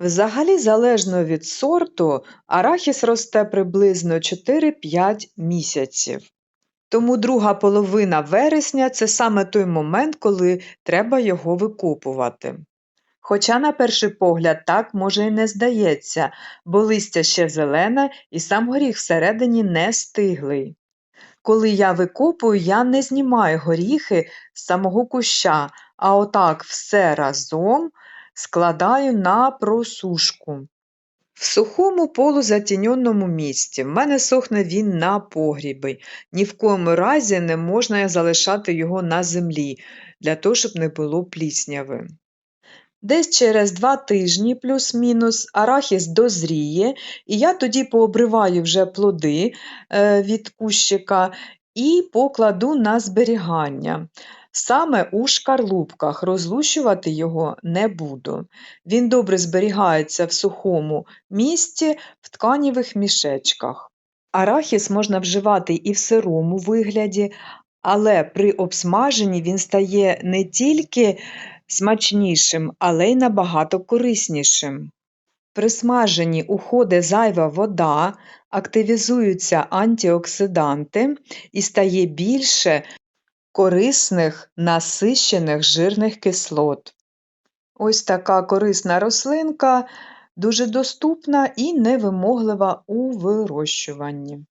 Взагалі, залежно від сорту, арахіс росте приблизно 4-5 місяців. Тому друга половина вересня це саме той момент, коли треба його викопувати. Хоча, на перший погляд, так може і не здається, бо листя ще зелене і сам горіх всередині не стиглий. Коли я викопую, я не знімаю горіхи з самого куща, а отак все разом складаю на просушку. В сухому полузатіньоному місці. В мене сохне він на погрібі. Ні в коєму разі не можна залишати його на землі, для того, щоб не було плісняви. Десь через два тижні плюс-мінус арахіс дозріє, і я тоді пообриваю вже плоди е, від кущика і покладу на зберігання. Саме у шкарлупках розлущувати його не буду. Він добре зберігається в сухому місці в тканівих мішечках. Арахіс можна вживати і в сирому вигляді, але при обсмаженні він стає не тільки смачнішим, але й набагато кориснішим. При смаженні уходить зайва вода, активізуються антиоксиданти і стає більше корисних насищених жирних кислот. Ось така корисна рослинка, дуже доступна і невимоглива у вирощуванні.